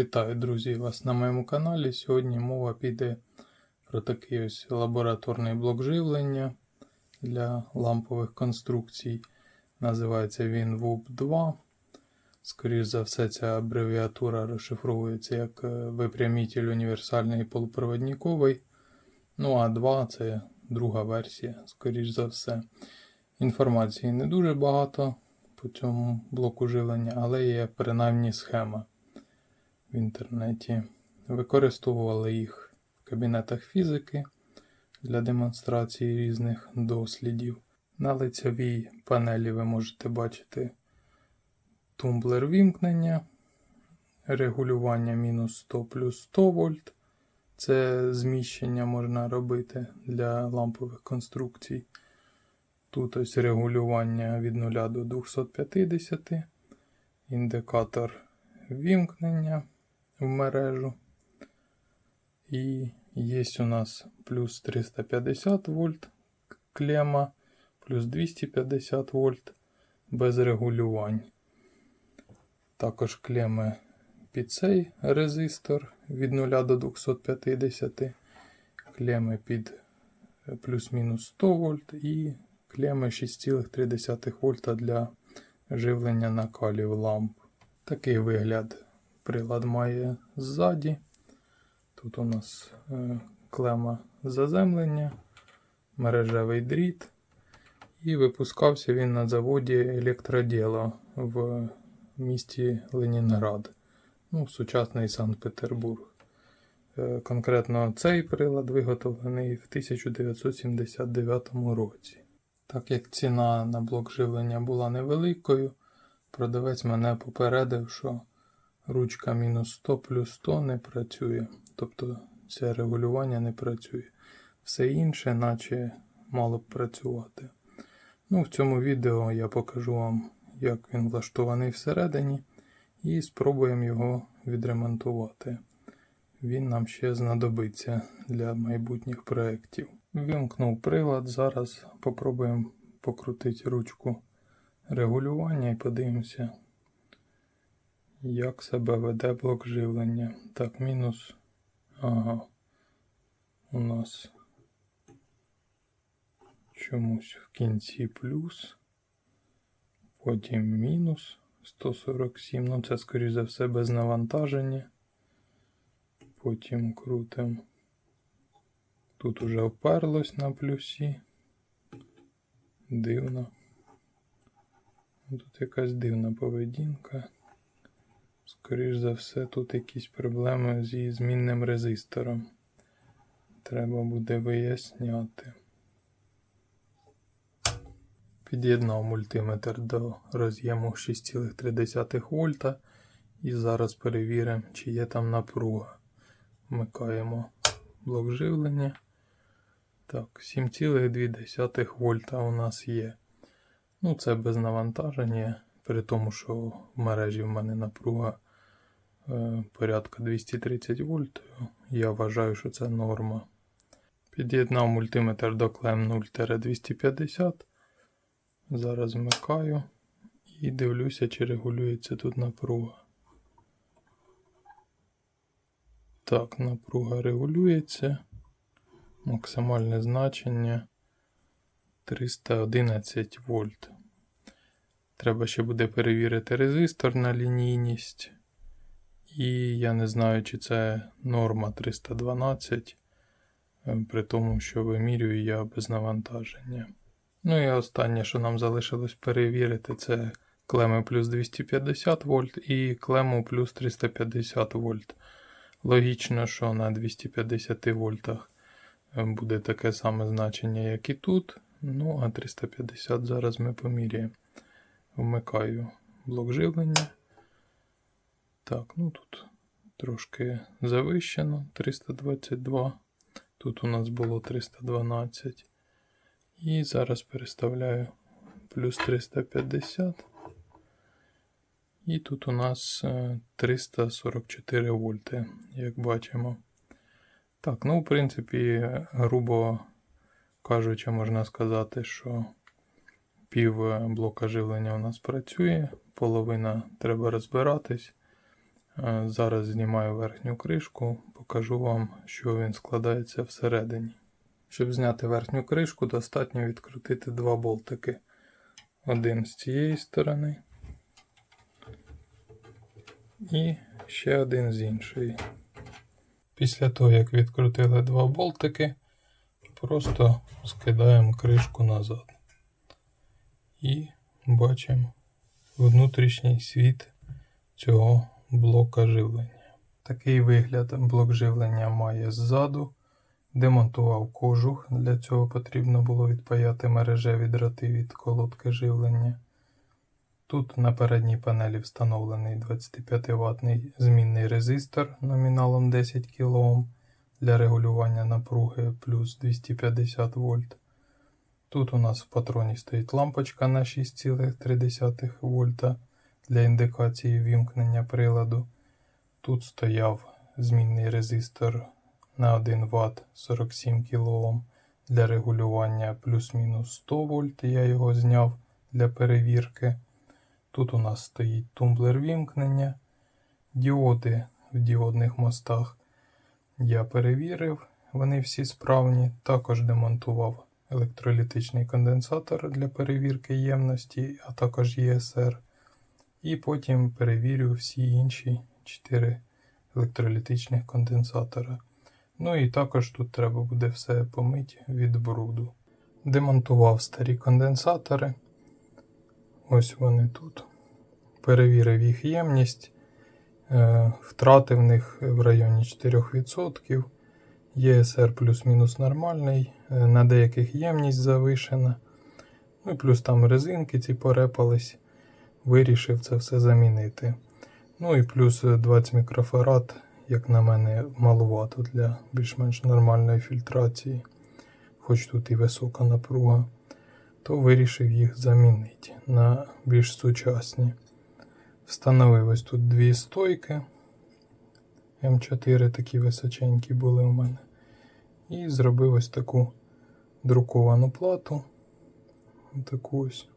Вітаю, друзі, вас на моєму каналі. Сьогодні мова піде про такий ось лабораторний блок живлення для лампових конструкцій. Називається він WUP2. Скоріше за все, ця абревіатура розшифровується як е, випрямитель універсальний полупроводниковий. Ну а 2 це друга версія, скоріш за все. Інформації не дуже багато по цьому блоку живлення, але є принаймні схема в інтернеті. Використовували їх в кабінетах фізики для демонстрації різних дослідів. На лицевій панелі ви можете бачити тумблер вімкнення, регулювання мінус 100 плюс 100 вольт. Це зміщення можна робити для лампових конструкцій. Тут ось регулювання від 0 до 250, індикатор вімкнення в мережу. І є у нас плюс 350 вольт клема, плюс 250 вольт без регулювань. Також клеми під цей резистор від 0 до 250, клеми під плюс-мінус 100 вольт і клеми 6,3 вольта для живлення накалів ламп. Такий вигляд прилад має ззаді. Тут у нас е, клема заземлення, мережевий дріт. І випускався він на заводі Електроділо в місті Ленінград, ну, сучасний Санкт-Петербург. Е, Конкретно цей прилад виготовлений в 1979 році. Так як ціна на блок живлення була невеликою, продавець мене попередив, що ручка мінус 100 плюс 100 не працює. Тобто це регулювання не працює. Все інше, наче мало б працювати. Ну, в цьому відео я покажу вам, як він влаштований всередині, і спробуємо його відремонтувати. Він нам ще знадобиться для майбутніх проєктів. Вимкнув прилад. Зараз попробуємо покрутити ручку регулювання і подивимося, як себе веде блок живлення. Так, мінус. Ага. У нас чомусь в кінці плюс. Потім мінус 147. Ну, це, скоріш за все, без навантаження. Потім крутимо. Тут уже оперлось на плюсі. Дивно. Тут якась дивна поведінка. Скоріш за все, тут якісь проблеми зі змінним резистором. Треба буде виясняти. Під'єднав мультиметр до роз'єму 6,3 вольта. І зараз перевіримо, чи є там напруга. Вмикаємо блок живлення. Так, 7,2 вольта у нас є. Ну, це без навантаження, при тому, що в мережі в мене напруга е, порядка 230 вольт. Я вважаю, що це норма. Під'єднав мультиметр до клем 0-250. Зараз вмикаю і дивлюся, чи регулюється тут напруга. Так, напруга регулюється. Максимальне значення 311 вольт. Треба ще буде перевірити резистор на лінійність. І я не знаю, чи це норма 312, е, при тому, що вимірюю я без навантаження. Ну і останнє, що нам залишилось перевірити, це клеми плюс 250 вольт і клему плюс 350 вольт. Логічно, що на 250 вольтах е, буде таке саме значення, як і тут. Ну, а 350 зараз ми поміряємо. Вмикаю блок живлення. Так, ну тут трошки завищено 322. Тут у нас було 312. І зараз переставляю плюс 350. І тут у нас е, 344 вольти, як бачимо. Так, ну, в принципі, грубо кажучи, можна сказати, що пів блока живлення у нас працює, половина треба розбиратись, Е, Зараз знімаю верхню кришку, покажу вам, що він складається всередині. Щоб зняти верхню кришку, достатньо відкрутити два болтики. Один з цієї сторони і ще один з іншої. Після того, як відкрутили два болтики, просто скидаємо кришку назад. І бачимо внутрішній світ цього блока живлення. Такий вигляд блок живлення має ззаду. Демонтував кожух. Для цього потрібно було відпаяти мережеві дроти від колодки живлення. Тут на передній панелі встановлений 25 ватний змінний резистор номіналом 10 кОм для регулювання напруги плюс 250 вольт. Тут у нас в патроні стоїть лампочка на 6,3 вольта для індикації вімкнення приладу. Тут стояв змінний резистор на 1 Вт 47 кОм для регулювання плюс-мінус 100 вольт. Я його зняв для перевірки. Тут у нас стоїть тумблер вімкнення, діоди в діодних мостах. Я перевірив, вони всі справні. Також демонтував електролітичний конденсатор для перевірки ємності, а також ЄСР. І потім перевірю всі інші 4 електролітичних конденсатора. Ну і також тут треба буде все помити від бруду. Демонтував старі конденсатори. Ось вони тут. Перевірив їх ємність. Е, Втрати в них в районі 4%. ЄСР плюс-мінус нормальний. Е, На деяких ємність завишена. Ну і плюс там резинки ці порепались. Вирішив це все замінити. Ну і плюс 20 мікрофарад, як на мене, маловато для більш-менш нормальної фільтрації. Хоч тут і висока напруга, то вирішив їх замінити на більш сучасні. Встановив ось тут дві стойки. М4 такі височенькі були у мене. І зробив ось таку друковану плату. Таку ось.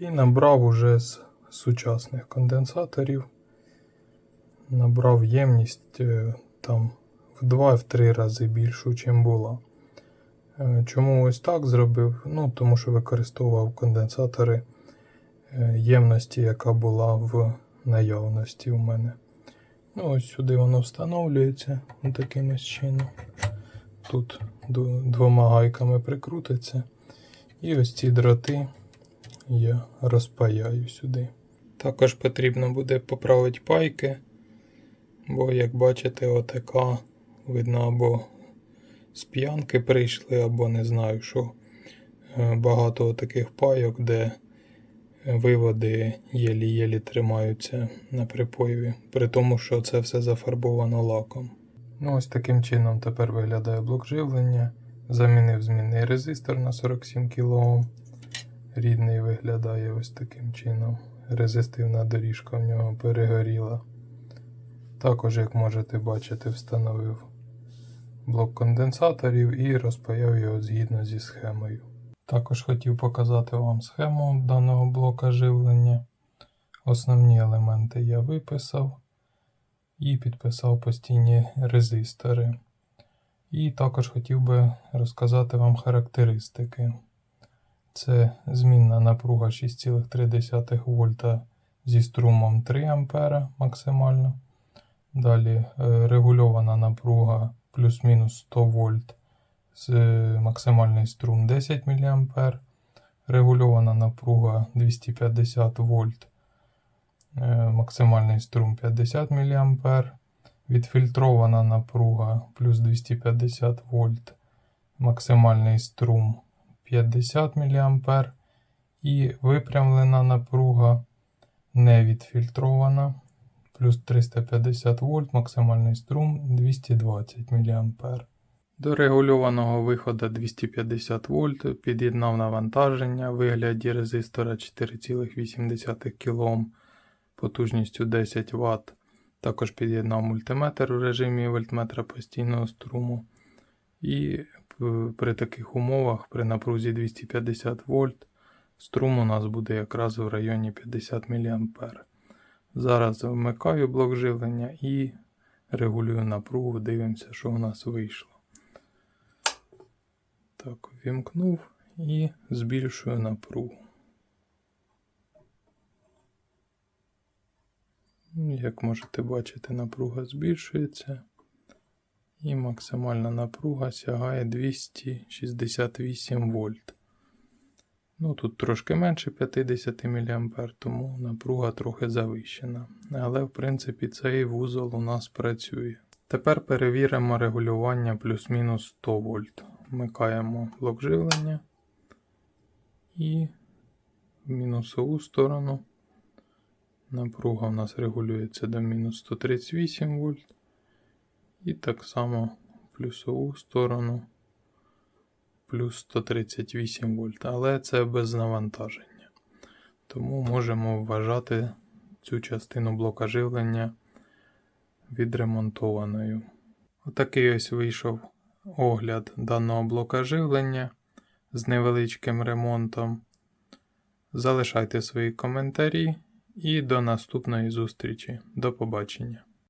І набрав уже з сучасних конденсаторів. Набрав ємність е, там в 2-3 рази більшу, ніж була. Е, Чому ось так зробив? Ну, тому що використовував конденсатори е, ємності, яка була в наявності у мене. Ну, ось сюди воно встановлюється таким чином. Тут двома гайками прикрутиться. І ось ці дроти я розпаяю сюди. Також потрібно буде поправити пайки, бо, як бачите, ОТК видно або з п'янки прийшли, або не знаю що. Е, Багато таких пайок, де виводи єлі-єлі тримаються на припоєві, при тому, що це все зафарбовано лаком. Ну, ось таким чином тепер виглядає блок живлення. Замінив змінний резистор на 47 кОм. Рідний виглядає ось таким чином. Резистивна доріжка в нього перегоріла. Також, як можете бачити, встановив блок конденсаторів і розпаяв його згідно зі схемою. Також хотів показати вам схему даного блока живлення. Основні елементи я виписав і підписав постійні резистори. І також хотів би розказати вам характеристики. Це змінна напруга 6,3 вольта зі струмом 3 А максимально. Далі е, регульована напруга плюс-мінус 100 вольт з максимальний струм 10 мА. Регульована напруга 250 вольт, е, максимальний струм 50 мА. Відфільтрована напруга плюс 250 вольт, максимальний струм 50 мА. І випрямлена напруга не відфільтрована плюс 350 вольт, максимальний струм 220 мА. До регульованого виходу 250 вольт під'єднав навантаження в вигляді резистора 4,8 кОм потужністю 10 Вт. Також під'єднав мультиметр у режимі вольтметра постійного струму. І е, при таких умовах, при напрузі 250 вольт, струм у нас буде якраз в районі 50 мА. Зараз вмикаю блок живлення і регулюю напругу, дивимося, що у нас вийшло. Так, вімкнув і збільшую напругу. Як можете бачити, напруга збільшується. І максимальна напруга сягає 268 вольт. Ну, тут трошки менше 50 мА, тому напруга трохи завищена. Але, в принципі, цей вузол у нас працює. Тепер перевіримо регулювання плюс-мінус 100 вольт. Вмикаємо блок живлення і в мінусову сторону напруга у нас регулюється до мінус 138 вольт. І так само в плюсову сторону плюс 138 вольт. Але це без навантаження. Тому можемо вважати цю частину блока живлення відремонтованою. Отакий ось вийшов огляд даного блока живлення з невеличким ремонтом. Залишайте свої коментарі і до наступної зустрічі. До побачення.